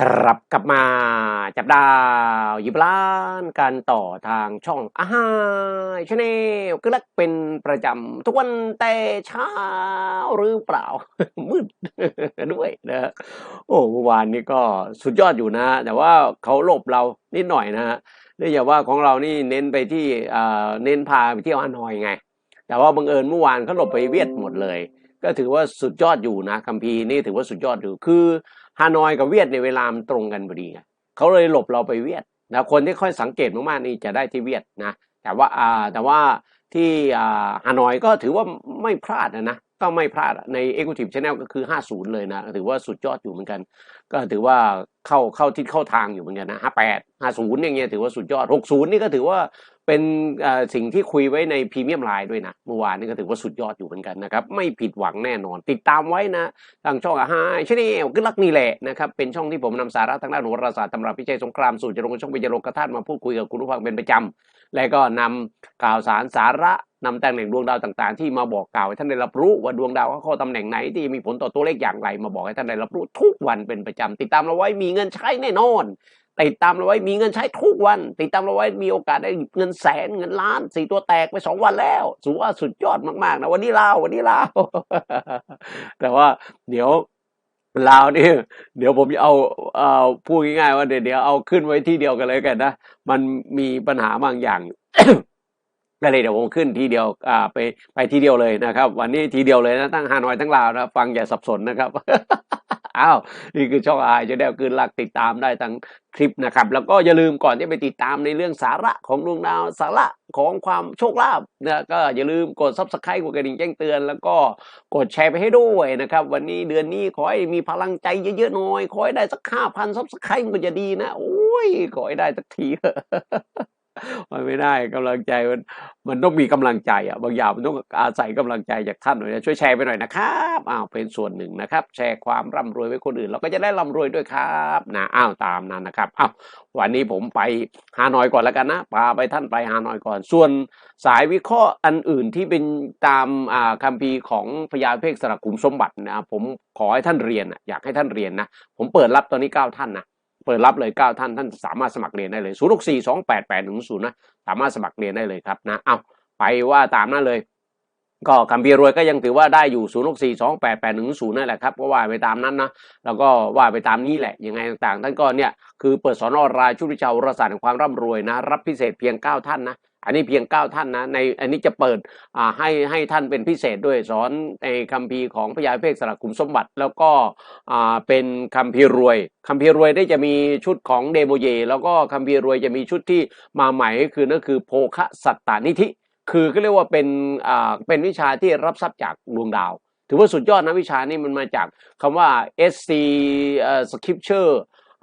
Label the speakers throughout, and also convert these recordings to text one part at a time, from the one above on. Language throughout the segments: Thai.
Speaker 1: ครับกลับมาจับดาวยิบล้านการต่อทางช่องอาหารชาแนลก็ลักเป็นประจำทุกวันแต่เช้าหรือเปล่า มืดด้วยนะฮะโอ้เมื่อวานนี้ก็สุดยอดอยู่นะ แต่ว่าเขาหลบเรานิดหน่อยนะฮะเนื่องจากว่าของเรานี่เน้นไปที่อ่าเน้นพาไปเที่ยวฮานอยไง แต่ว่าบังเอิญเมื่อวานเขาหลบไปเวียดหมดเลย ก็ถือว่าสุดยอดอยู่นะคัมภีร์นี่ถือว่าสุดยอดอยู่คือ ฮานอยกับเวียดในเวลามันตรงกันพอดีไงเขาเลยหลบเราไปเวียดนะคนที่ค่อยสังเกตมากๆนี่จะได้ที่เวียดนะแต่ว่าอ่าแต่ว่าที่อ่าฮานอยก็ถือว่าไม่พลาดนะนะก็ไม่พลาดใน Executive Channel ก็คือ 50 เลยนะ ถือว่าสุดยอดอยู่เหมือนกัน ก็ถือว่าเข้าเข้าที่เข้าทางอยู่เหมือนกันนะ 58 50 อย่างเงี้ยถือว่าสุดยอด 60 นี่ก็ถือว่า เป็นสิ่งที่คุยไว้ในพรีเมียมไลน์ด้วยนะเมื่อวานนี่ก็ถือว่าสุดยอดอยู่เหมือนกันนะครับ ไม่ผิดหวังแน่นอน ติดตามไว้นะทางช่องอาหารชาแนลก็รักนี่แหละนะครับ เป็นช่องที่ผมนำสาระทางด้านโหราศาสตร์ตำราพิจัยสงครามสู่จรงช่องวิจารกระทานมาพูดคุยกับคุณผู้ฟังเป็นประจำและก็นำข่าวสารสาระนำตำแหน่งดวงดาวต่างๆ ที่มาบอกกล่าวให้ท่านได้รับรู้ว่าดวงดาวเขาเข้าตำแหน่งไหนที่มีผลต่อตัวเลขอย่างไร มาบอกให้ท่านได้รับรู้ทุกวันเป็นประจำติดตามเราไว้มีเงินใช้แน่นอน ติดตามเราไว้มีเงินใช้ทุกวัน ติดตามเราไว้มีโอกาสได้เงินแสนเงินล้านสี่ตัวแตกไปสองวันแล้วถือว่าสุดยอดมากๆนะวันนี้ลาววันนี้ลาวแต่ว่าเดี๋ยวลาวนี่เดี๋ยวผมจะเอาเอ่อพูดง่ายๆว่าเดี๋ยวเดี๋ยวเอาขึ้นไว้ที่เดียวกันเลยกันนะมันมีปัญหาบางอย่างก็เลยเดี๋ยวผมขึ้นทีเดียวอ่าไปไปทีเดียวเลยนะครับ วันนี้ทีเดียวเลยนะทั้งฮานอยทั้งลาวนะฟังอย่าสับสนนะครับ อ้าวนี่คือช่องอายจะได้คืนหลักติดตามได้ทั้งคลิปนะครับ แล้วก็อย่าลืมก่อนที่ไปติดตามในเรื่องสาระของดวงดาวสาระของความโชคลาภนะก็อย่าลืมกดซับสไครต์กดกระดิ่งแจ้งเตือน แล้วก็กดแชร์ไปให้ด้วยนะครับ วันนี้เดือนนี้ขอให้มีพลังใจเยอะๆหน่อย ขอให้ได้สักห้าพันซับสไครต์มันก็จะดีนะ โอ้ยขอให้ได้สักที มันไม่ได้กำลังใจมันมันต้องมีกำลังใจอะบางอย่างมันต้องอาศัยกำลังใจจากท่านหน่อยนะช่วยแชร์ไปหน่อยนะครับอ้าวเป็นส่วนหนึ่งนะครับ แชร์ความร่ำรวยไว้คนอื่น เราก็จะได้ร่ำรวยด้วยครับนะอ้าวตามนั้นนะครับอ้าววันนี้ผมไปฮานอยก่อนแล้วกันนะพาไปท่านไปฮานอยก่อน ส่วนสายวิเคราะห์อันอื่นที่เป็นตามอ่าคัมภีร์ของพญาเพกสระขุมสมบัตินะผมขอให้ท่านเรียนอะอยากให้ท่านเรียนนะผมเปิดรับตอนนี้เก้าท่านนะ เปิดรับเลยเก้าท่านท่านสามารถสมัครเรียนได้เลยศูนย์หกสี่สองแปดแปดหนึ่งศูนย์นะสามารถสมัครเรียนได้เลยครับนะเอาไปว่าตามนั้นเลย ก็คัมภีร์รวยก็ยังถือว่าได้อยู่ศูนย์หกสี่สองแปดแปดหนึ่งศูนย์นั่นแหละครับก็ว่าไปตามนั้นนะแล้วก็ว่าไปตามนี้แหละยังไงต่างๆ ท่านก็เนี่ยคือเปิดสอนออนไลน์ชุดวิชาโหราศาสตร์แห่งความร่ำรวยนะรับพิเศษเพียงเก้าท่านนะ อันนี้เพียงเก้าท่านนะในอันนี้จะเปิดให้ให้ท่านเป็นพิเศษด้วยสอนในคัมภีร์ของพญาเพกสลักขุมสมบัติ แล้วก็เป็นคัมภีร์รวยคัมภีร์รวยได้จะมีชุดของเดโมเย แล้วก็คัมภีร์รวยจะมีชุดที่มาใหม่ก็คือนั่นคือโภคะสัตตานิธิ คือก็เรียกว่าเป็นเป็นวิชาที่รับทรัพย์จากดวงดาว ถือว่าสุดยอดนะวิชานี้มันมาจากคำว่า SC เอ่อ scripture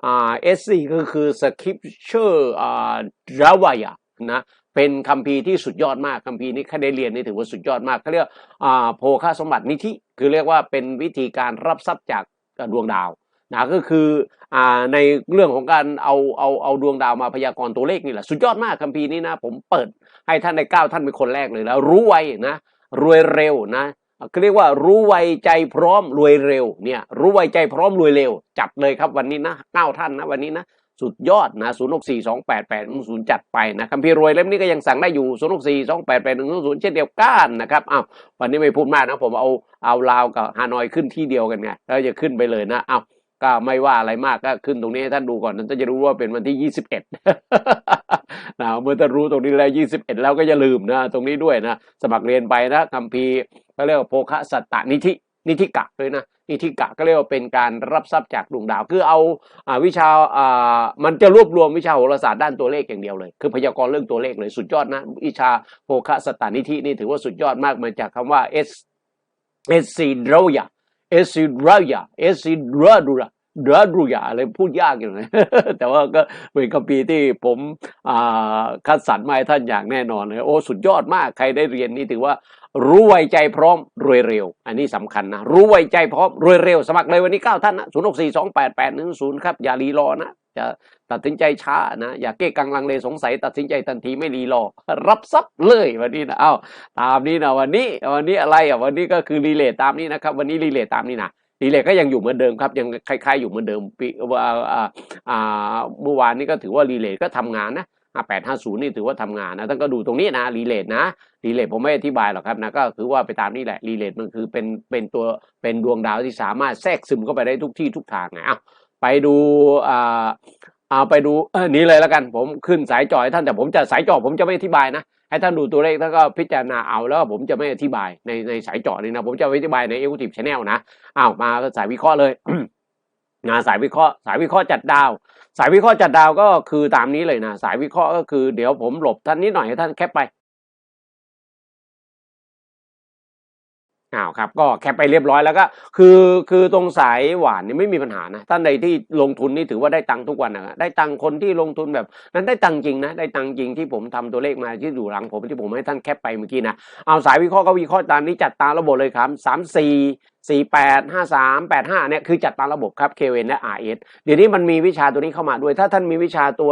Speaker 1: อ่า SC ก็คือ scripture อ่า dravaya นะ เป็นคัมภีร์ที่สุดยอดมากคัมภีร์นี้ใครได้เรียนนี่ถือว่าสุดยอดมากเขาเรียกอ่าโภคสมบัตินิธิคือเรียกว่าเป็นวิธีการรับทรัพย์จากดวงดาวนะก็คืออ่าในเรื่องของการเอาเอาเอาดวงดาวมาพยากรณ์ตัวเลขนี่แหละสุดยอดมากคัมภีร์นี้นะผมเปิดให้ท่านได้ก้าท่านเป็นคนแรกเลยแล้วรู้ไวนะรวยเร็วนะก็เรียกว่ารู้ไวใจพร้อมรวยเร็วเนี่ยรู้ไวใจพร้อมรวยเร็ว จัดเลยครับวันนี้นะเก้าท่านนะวันนี้นะ สุดยอดนะ0 6 4 2 8 8 1 0จัดไปนะคัมภีร์รวยเล่มนี้ก็ยังสั่งได้อยู่0 6 4 2 8 8 1 0 0เช่นเดียวกันนะครับอ้าววันนี้ไม่พูดมากนะผมเอาเอาลาวกับฮานอยขึ้นที่เดียวกันไงแล้วจะขึ้นไปเลยนะอ้าวก็ไม่ว่าอะไรมากก็ขึ้นตรงนี้ให้ท่านดูก่อนท่านจะรู้ว่าเป็นวันที่ 21นะเมื่อท่านรู้ตรงนี้แล้ว 21 แล้วก็อย่าลืมนะ ตรงนี้ด้วยนะ สมัครเรียนไปนะคัมภีร์เขาเรียกว่าโภคะสัตตนิธิ นิธิกะเลยนะนิธิกะก็เรียกว่าเป็นการรับทรัพย์จากดวงดาว คือเอาอาวิชาอ่ามันจะรวบรวมวิชาโหราศาสตร์ด้านตัวเลขอย่างเดียวเลย คือพยากรณ์เรื่องตัวเลขเลยสุดยอดนะวิชาโภคะสัตตนิธินี่ถือว่าสุดยอดมากมาจากคำว่า S S C d r o y a S C d r o y a S C d r a d u r a เดือดรุยาอะไรพูดยากอยู่นะแต่ว่าก็เป็นคัมภีร์ที่ผมคัดสรรมาให้ท่านอย่างแน่นอนเลยโอ้สุดยอดมากใครได้เรียนนี่ถือว่า รู้ไวใจพร้อมรวยเร็ว อันนี้สำคัญนะ รู้ไวใจพร้อมรวยเร็ว สมัครเลยวันนี้เก้าท่านนะศูนย์หกสี่สองแปดแปดหนึ่งศูนย์ครับ อย่ารีรอนะ จะตัดสินใจช้านะ อย่าเก้กังลังเลสงสัย ตัดสินใจทันทีไม่รีรอ รับทรัพย์เลยวันนี้นะเอาตามนี้นะวันนี้วันนี้อะไรอะวันนี้ก็คือรีเลทตามนี้นะครับ วันนี้รีเลทตามนี้นะรีเลทก็ยังอยู่เหมือนเดิมครับยังคล้ายๆอยู่เหมือนเดิมปีว่าอ่าอ่าเมื่อวานนี้ก็ถือว่ารีเลทก็ทำงานนะ แปดห้าศูนย์นี่ถือว่าทำงานนะท่านก็ดูตรงนี้นะรีเลทนะรีเลทผมไม่อธิบายหรอกครับนะก็คือว่าไปตามนี่แหละรีเลทมันคือเป็นเป็นตัวเป็นดวงดาวที่สามารถแทรกซึมเข้าไปได้ทุกที่ทุกทางไงอ้าไปดูอ่าเอาไปดูนี้เลยแล้วกันผมขึ้นสายจอให้ท่านแต่ผมจะสายจอผมจะไม่อธิบายนะให้ท่านดูตัวเลขท่านก็พิจารณาเอาแล้วผมจะไม่อธิบายในในสายจาะนี่นะผมจะอธิบายในเอ c ก u ิ t ช v e Channel นะอ้าวมาสายวิเคราะห์เลยงานสายวิเคราะห์สายวิเคราะห์จัดดาว สายวิเคราะห์จัดดาวก็คือตามนี้เลยนะ สายวิเคราะห์ก็คือเดี๋ยวผมหลบท่านนิดหน่อยให้ท่านแคปไป อ้าวครับก็แคปไปเรียบร้อยแล้วก็คือคือตรงสายหวานนี่ไม่มีปัญหานะท่านใดที่ลงทุนนี่ถือว่าได้ตังค์ทุกวันนะได้ตังค์คนที่ลงทุนแบบ นั้นได้ตังค์จริงนะได้ตังค์จริงที่ผมทำตัวเลขมาที่อยู่หลังผมที่ผมให้ท่านแคปไปเมื่อกี้นะเอาสายวิเคราะห์ก็วิเคราะห์ตามนี้จัดตามระบบเลยครับสามสี่สี่แปดห้าสามแปดห้าเนี่ยคือจัดตามระบบครับ KN และ RS เดี๋ยวนี้มันมีวิชาตัวนี้เข้ามาด้วย ถ้าท่านมีวิชาตัว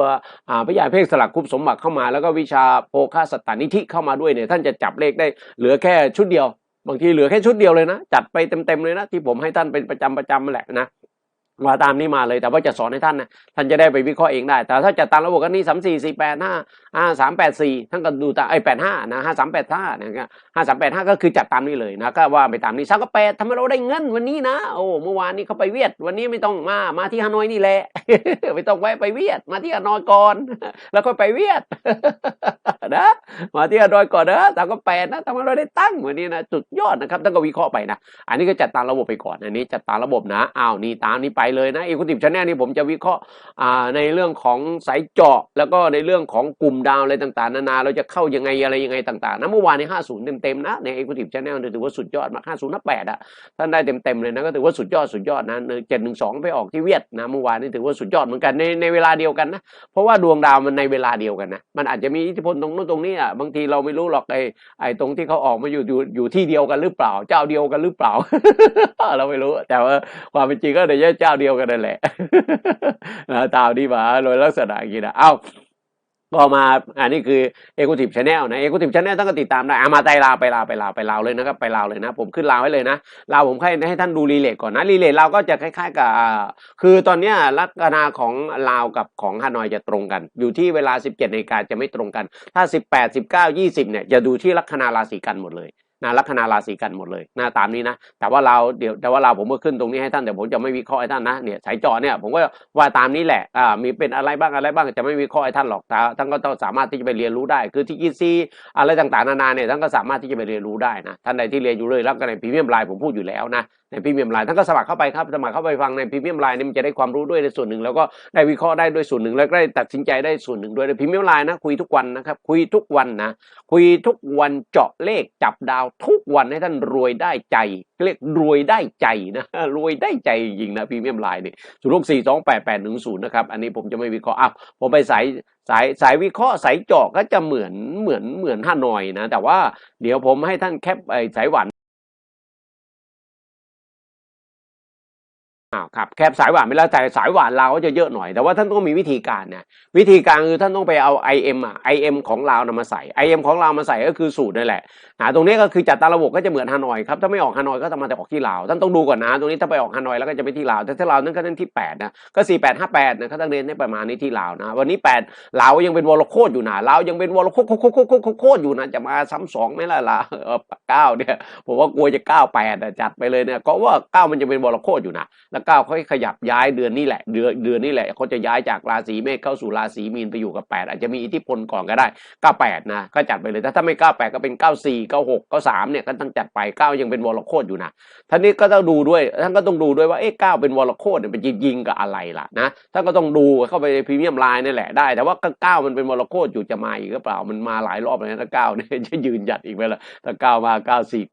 Speaker 1: อ่าพยาเพกสลักคุปสมบัติเข้ามา แล้วก็วิชาโภคาสตานิธิเข้ามาด้วยเนี่ยท่านจะจับเลขได้เหลือแค่ชุดเดียว บางทีเหลือแค่ชุดเดียวเลยนะ จัดไปเต็มๆเลยนะ ที่ผมให้ท่านเป็นประจำประจำแหละนะมาตามนี้มาเลยแต่ว่าจะสอนให้ท่านนะท่านจะได้ไปวิเคราะห์เองได้ แต่ถ้าจัดตามระบบก็นี่สามสี่สี่แปดห้าห้าสามแปดสี่ท่านก็ดูตามไอ้แปดห้านะห้าสามแปดห้านะครับห้าสามแปดห้าก็คือจัดตามนี้เลยนะก็ว่าไปตามนี้สามก็แปดทำให้เราได้เงินวันนี้นะโอ้เมื่อวานนี้เขาไปเวียด วันนี้ไม่ต้องมามาที่ฮานอยนี่แหละไม่ต้องแวะไปเวียดมาที่ฮานอยก่อน แล้วก็ไปเวียดนะมาที่ฮานอยก่อนนะสามก็แปดนะทำให้เราได้ตั้งวันนี้นะจุดยอดนะครับท่านก็วิเคราะห์ไปนะ อันนี้ก็จัดตามระบบไปก่อนอันนี้จัดตามระบบนะอ้าวนี่ตามนี้ไปเลยนะเอ c u ติ v ช Channel นี่ผมจะวิเคราะห์อ่าในเรื่องของสายเจาะ แล้วก็ในเรื่องของกลุ่มดาวอะไรต่างๆนานาเราจะเข้ายังไงอะไรยังไงต่างๆนะเมื่อวานใน50เต็มๆนะในเอ c u ติ v ช Channel เนี่ถือว่าสุดยอดมาก50นับ8อะท่านได้เต็มๆเลยนะก็ถือว่าสุดยอดสุดยอดนะเจ็ดหนึ่งสองไปออกที่เวียดนะเมื่อวานนี่ถือว่าสุดยอดเหมือนกันในในเวลาเดียวกันนะเพราะว่าดวงดาวมันในเวลาเดียวกันนะมันอาจจะมีอิทธิพลตรงนู้นตรงนี้อะบางทีเราไม่รู้หรอกไอ้ไอ้ตรงที่เขาออกมาอยู่อยู่อยู่ที่เดียวกันหรือเปล่า เจ้าเดียวกันหรือเปล่า เราไม่รู้ แต่ว่าความเป็นจริงก็เดี๋ยวเจ้าเดียวกันนั่นแหละนะตามที่มาโดยลักษณะอย่างนี้นะเอ้า พอมาอันนี้คือเอ c u ติ v ชาแนลนะเอ c u ติ v ชาแนลท่านก็ติดตามได้อามาไตลาวไปลาวไปลาวไปลาวเลยนะครับไปลาวเลยนะ ผมขึ้นลาวไว้เลยนะลาวผมให้ให้ท่านดูรีเลทก่อนนะรีเลทเราก็จะคล้าย ๆ กับคือตอนนี้ลักษณะของลาวกับของฮานอยจะตรงกัน อยู่ที่เวลา 17นาฬิกาจะไม่ตรงกัน ถ้า 18 19 20เนี่ยจะดูที่ลัคนาราศีกันหมดเลย นะลัคนาราศีกันหมดเลยนะตามนี้นะ แต่ว่าเราเดี๋ยวแต่ว่าเราผมก็ขึ้นตรงนี้ให้ท่านแต่ผมจะไม่วิเคราะห์ให้ท่านนะเนี่ยสายจอเนี่ยผมก็ว่าตามนี้แหละอ่ามีเป็นอะไรบ้างอะไรบ้างจะไม่วิเคราะห์ให้ท่านหรอกแต่ท่านก็ต้องสามารถที่จะไปเรียนรู้ได้ คือที่อีซีอะไรต่างๆนานาเนี่ยท่านก็สามารถที่จะไปเรียนรู้ได้นะท่านใดที่เรียนอยู่เลยแล้วก็ในพรีเมียมไลน์ผมพูดอยู่แล้วนะในพรีเมียมไลน์ท่านก็สมัครเข้าไปครับสมัครเข้าไปฟังในพรีเมียมไลน์นี่มันจะได้ความรู้ด้วยในส่วนหนึ่ง แล้วก็ได้วิเคราะห์ได้ด้วยส่วนหนึ่งแล้วก็ได้ตัดสินใจได้ส่วนหนึ่งด้วยในพรีเมียมไลน์นะคุยทุกวันนะครับคุยทุกวันนะคุยทุกวันเจาะเลขจับดาวทุกวันให้ท่านรวยได้ใจเรียกรวยได้ใจนะรวยได้ใจจริงนะพรีเมียมไลน์นี่ศูนย์หกสี่สองแปดแปดหนึ่งศูนย์นะครับอันนี้ผมจะไม่วิเคราะห์อ้าวผมไปสายสายสายวิเคราะห์สายเจาะก็จะเหมือนเหมือนเหมือนฮานอยนะแต่ว่าเดี๋ยวผมให้ท่านแคปไอ้สายหวาน อ้าวครับแคบสายหวานไปแล้วแต่สายหวานเราก็จะเยอะหน่อย แต่ว่าท่านต้องมีวิธีการนะวิธีการคือท่านต้องไปเอา IM อะ IM ของเรานะมาใส่ IM ของเรามาใส่ก็คือสูตรนั่นแหละนะตรงนี้ก็คือจัดตาระบบก็จะเหมือนฮานอยครับถ้าไม่ออกฮานอยก็จะมาแต่ออกที่ลาวท่านต้องดูก่อนนะตรงนี้ถ้าไปออกฮานอยแล้วก็จะไปที่ลาวแต่ถ้าลาวนั่นก็นั่นที่8นะก็4858นะครับตั้งเรียนได้ประมาณนี้ที่ลาวนะวันนี้8ลาวยังเป็นวอลโคตรอยู่นะลาวยังเป็นวอลโคตรโคตรโคตรโคตรโคตรอยู่นะจะมาซ้ำสองไหมล่ะล่ะเก้าเนี่ยผมว่ากลัวจะเก้าแปดจัดไปเลยเนี่ยก็ว่าเก้ามันจะเป็นวอลโคตรอยู่นะแล้วก้าวเขาขยับย้ายเดือนนี้แหละ เดือนเดือนนี้แหละเขาจะย้ายจากราศีเมษเข้าสู่ราศีมีนไปอยู่กับแปดอาจจะมีอิทธิพลก่อนก็ได้เก้าแปดนะก็จัดไปเลยถ้าถ้าไม่เก้าแปดก็เป็นเก้าสี่เก้าหกก้าสามเนี่ยก็ต้องจัดไปเก้ายังเป็นวอลโคตรอยู่นะท่านนี้ก็ต้องดูด้วยท่านก็ต้องดูด้วยว่าเอ๊ะเก้าเป็นวอลโคตรเนี่ยเป็นยิงกับอะไรล่ะนะท่านก็ต้องดูเข้าไปในพรีเมียมไลน์นี่แหละได้ แต่ว่าเก้ามันเป็นวอลโคตรอยู่จะมาอีกหรือเปล่ามันมาหลายรอบเลยนะถ้าเก้าเนี่ยจะยืนหยัดอีกไหมล่ะถ้าเก้ามาเก้าสี่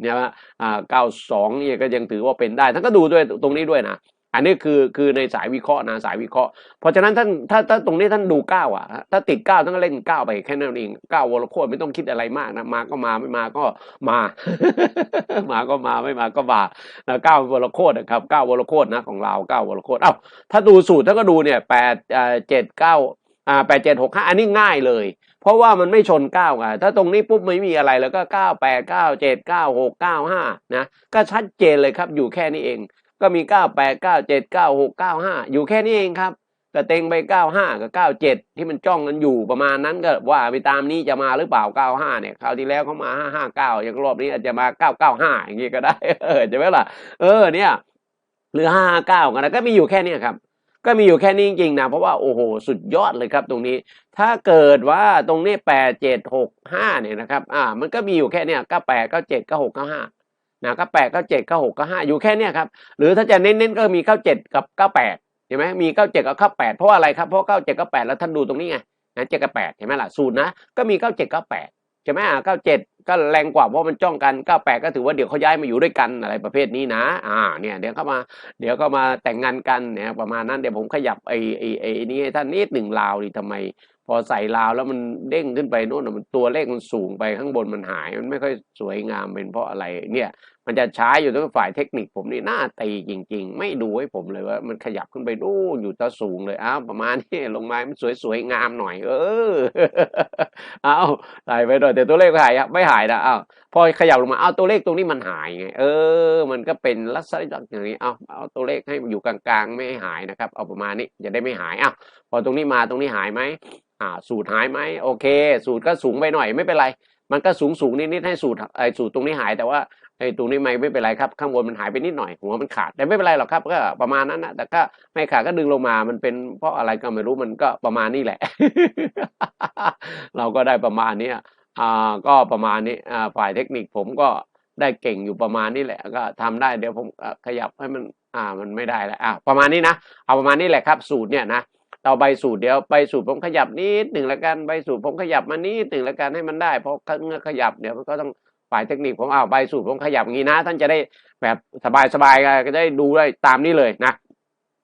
Speaker 1: เนี่ยอ่าเก้าสองเนี่ยก็ยังถือว่าเป็นได้ท่านก็ดูด้วยตรงนี้ด้วยนะ อันนี้คือคือในสายวิเคราะห์นะสายวิเคราะห์ เพราะฉะนั้นท่านถ้าถ้าตรงนี้ท่านดูเก้าอะ ถ้าติดเก้าท่านก็เล่นเก้าไปแค่นั้นเองเก้าวอลโคตไม่ต้องคิดอะไรมากนะมาก็มาไม่มาก็มา มาก็มาไม่มาก็มาเก้าวอลโคตนะครับเก้าวอลโคตนะของเราเก้าวอลโคตเอ้าถ้าดูสูตรท่านก็ดูเนี่ยแปดเจ็ดเก้าอ่าแปดเจ็ดหกห้าอันนี้ง่ายเลย เพราะว่ามันไม่ชนเก้าไงถ้าตรงนี้ปุ๊บไม่มีอะไรแล้วก็เก้าแปดเก้าเจ็ดเก้าหกเก้าห้านะ ก็ชัดเจนเลยครับอยู่แค่นี้เอง ก็มี 98 97 96 95 อยู่แค่นี้เองครับแต่เต็งไป 95 กับ 97 ที่มันจ้องกันอยู่ประมาณนั้นก็ว่าไปตามนี้จะมาหรือเปล่า 95 เนี่ยคราวที่แล้วเขามา 559 อย่างรอบนี้อาจจะมา 995 อย่างงี้ก็ได้เออจะไหมล่ะเออเนี่ยหรือ 559กันนะก็มีอยู่แค่นี้ครับก็มีอยู่แค่นี้จริงๆนะเพราะว่าโอ้โหสุดยอดเลยครับตรงนี้ ถ้าเกิดว่าตรงนี้ 8 7 6 5 เนี่ยนะครับอ่ามันก็มีอยู่แค่เนี้ย98 97 96 95 นะเก้าแปดเก้าเจ็ดเก้าหกเก้าห้าอยู่แค่เนี้ยครับหรือถ้าจะเน้นๆก็มีเก้าเจ็ดกับเก้าแปดเห็นไหมมีเก้าเจ็ดกับเก้าแปดเพราะอะไรครับเพราะเก้าเจ็ดก้าแปดแล้วท่านดูตรงนี้ไงเจ็ดกับแปดเห็นไหมล่ะสูตรนะก็มีเก้าเจ็ดเก้าแปดใช่ไหมอ่าเก้าเจ็ดก็แรงกว่าเพราะมันจ้องกันเก้าแปดก็ถือว่าเดี๋ยวเขาย้ายมาอยู่ด้วยกันอะไรประเภทนี้นะ อ่าเนี่ยเดี๋ยวเข้ามาเดี๋ยวก็มาแต่งงานกันเนี่ยประมาณนั้นเดี๋ยวผมขยับไอ้ไอ้นี่ให้ท่านนิดหนึ่งลาวดิทำไม พอใส่ราวแล้วมันเด้งขึ้นไปโน่นนะมันตัวเลขมันสูงไปข้างบนมันหาย มันไม่ค่อยสวยงามเป็นเพราะอะไรเนี่ย มันจะใช้อยู่ทั้งฝ่ายเทคนิคผมนี่หน้าตีจริง ๆ ไม่ดูให้ผมเลยว่า มันขยับขึ้นไปดูอยู่ตะสูงเลยอ้าวประมาณนี้ลงมามันสวยๆงามหน่อย เออเอาใส่ไปหน่อยแต่ตัวเลขไม่หายอะไม่หายนะอ้าวพอขยับลงมาเอาตัวเลขตรงนี้มันหายไงเออ มันก็เป็นลักษณะอย่างนี้เอาเอาตัวเลขให้อยู่กลางๆ ไม่หายนะครับ เอาประมาณนี้จะได้ไม่หายอ้าวพอตรงนี้มาตรงนี้หายไหมอ่าสูตรหายไหมโอเค สูตรก็สูงไปหน่อยไม่เป็นไรมันก็สูงสูงนิดๆให้สูตรไอ้สูตรตรงนี้หายแต่ว่า ไอ้ตรงนี้ไม่ไม่เป็นไรครับข้างบนมันหายไปนิดหน่อยหัวมันขาดแต่ไม่เป็นไรหรอกครับ ก็ประมาณนั้นนะแต่ก็ไม่ขาดก็ดึงลงมา มันเป็นเพราะอะไรก็ไม่รู้มันก็ประมาณนี้แหละ เราก็ได้ประมาณนี้อ่าก็ประมาณนี้อ่าฝ่ายเทคนิคผมก็ได้เก่งอยู่ประมาณนี้แหละก็ทำได้เดี๋ยวผมขยับให้มันอ่ามันไม่ได้แล้วอะประมาณนี้นะเอาประมาณนี้แหละครับสูตรเนี่ยนะต่อใบสูตรเดี๋ยวใบสูตรผมขยับนิดหนึ่งล้วกันใบสูตรผมขยับมานิดหนึ่งล้วกันให้มันได้เพราะเมื่อขยับเดี๋ยวมันก็ต้อง ฝ่ายเทคนิคผมเอาใบสูตรผมขยับอย่างนี้นะ ท่านจะได้แบบสบายๆก็ได้ดูได้ตามนี้เลยนะ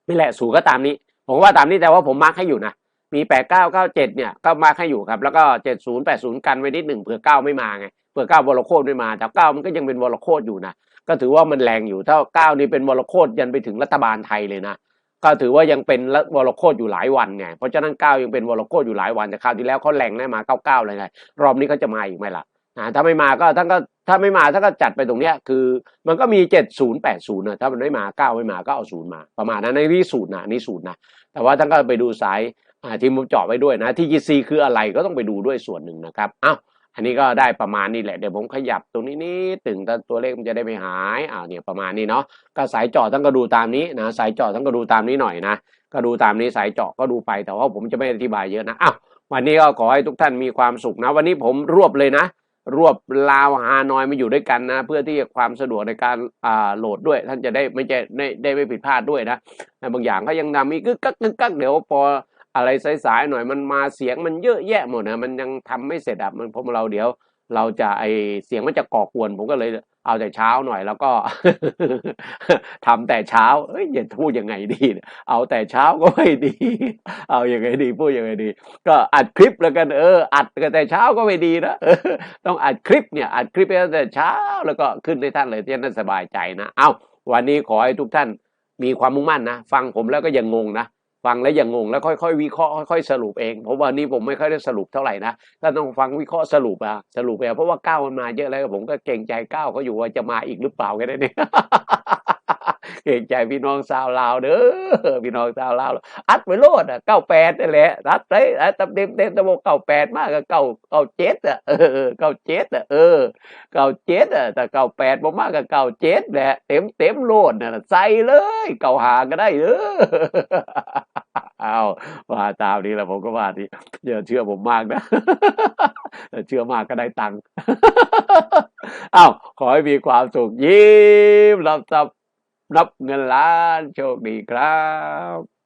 Speaker 1: นี่แหละสูตรก็ตามนี้ ผมว่าตามนี้แต่ว่าผมมาร์คให้อยู่นะมีแปดเก้าเก้าเจ็ดเนี่ยก็มาร์คให้อยู่ครับ แล้วก็เจ็ดศูนย์แปดศูนย์กันไว้นิดหนึ่งเผื่อเก้าไม่มาไงเผื่อเก้าวอลโคตไม่มาแต่เก้ามันก็ยังเป็นวอลโคตอยู่นะก็ถือว่ามันแรงอยู่ถ้าเก้านี่เป็นวอลโคตยันไปถึงรัฐบาลไทยเลยนะก็ถือว่ายังเป็นวอลโคตอยู่หลายวันไงเพราะฉะนั้นเก้ายังเป็นวอลโคตอยู่หลายวันแต่คราวที่แล้วเขาแรงได้มาเก้าเก้าเลยไงรอบนี้เขาจะมาอีกไหมล่ะ นะถ้าไม่มาก็ท่านก็ถ้าไม่มาท่านก็จัดไปตรงเนี้ยคือ มันก็มีเจ็ดศูนย์แปดศูนย์นะถ้ามันไม่มาเก้าไม่มาก็เอาศูนย์มา ประมาณนั้นในนี่สูตรนะนี่สูตรนะแต่ว่าท่านก็ไปดูสายอ่าที่ผมเจาะไว้ด้วยนะที่ GC คืออะไรก็ต้องไปดูด้วยส่วนหนึ่งนะครับอ้าวอันนี้ก็ได้ประมาณนี้แหละเดี๋ยวผมขยับตรงนี้นิดถึงตัวเลขมันจะได้ไม่หายอ่าเนี่ยประมาณนี้เนาะก็สายเจาะทั้งก็ดูตามนี้นะสายเจาะทั้งก็ดูตามนี้หน่อยนะก็ดูตามนี้สายเจาะก็ดูไปแต่ว่าผมจะไม่อธิบายเยอะนะอ้าววันนี้ก็ขอให้ทุกท่านมีความสุขนะ วันนี้ผมรวบเลยนะ รวบลาวฮานอยมาอยู่ด้วยกันนะ เพื่อที่จะความสะดวกในการอ่าโหลดด้วย ท่านจะได้ไม่จะได้ได้ไม่ผิดพลาดด้วยนะบางอย่างก็ยังนำมีกึกกักกึกกักเดี๋ยวพออะไรสายๆหน่อยมันมาเสียงมันเยอะแยะหมดนะมันยังทำไม่เสร็จอะมันเพราะเราเดี๋ยว เราจะไอเสียงมันจะก่อกวนผมก็เลย เอาแต่เช้าหน่อยแล้วก็ทำแต่เช้าเอ้ยจะพูดยังไงดีเนี่ยเอาแต่เช้าก็ไม่ดี เอาอยังไงดีพูดยังไงดี ก็อัดคลิปแล้วกันเอออัดกันแต่เช้าก็ไม่ดีนะต้องอัดคลิปเนี่ยอัดคลิปตั้งแต่เช้าแล้วก็ขึ้นให้ท่านเลยที่ท่นสบายใจนะ เอาวันนี้ขอให้ทุกท่านมีความมุ่งมั่นนะ ฟังผมแล้วก็อย่างงงนะ ฟังแล้วอย่างงงแล้วค่อยๆวิเคราะห์ค่อยๆสรุปเองเพราะว่านี่ผมไม่ค่อยได้สรุปเท่าไหร่นะก็ต้องฟังวิเคราะห์สรุปอะสรุปไปอะเพราะว่าก้าวมันมาเยอะแล้วผมก็เกรงใจก้าวเขาอยู่ว่าจะมาอีกหรือเปล่าแค่นั้นเอง เกรงใจพี่น้องชาวลาวเด้อพี่น้องชาวลาวอัดไปโลดอะเก้าแปดนั่แหละอัดไปอัดเต็มเต็มตะโมเก้าแปดมากกับเก้าเก้าเจ็ดอะเออเก้าเจ็ดอะเออเก้าเจ็ดอะแต่เก้าแปดบ่มากกับเก้าเจ็ดแหละเต็มเต็มโลดน่ะใส่เลยเก้าหาก็ได้เด้อเอาว่าตามนี้แหละผมก็ว่าที่อย่าเชื่อผมมากนะเชื่อมากก็ได้ตังค์อ้าวขอให้มีความสุขยิ้มรับทรัพย์ รับเงินล้านโชคดีครับ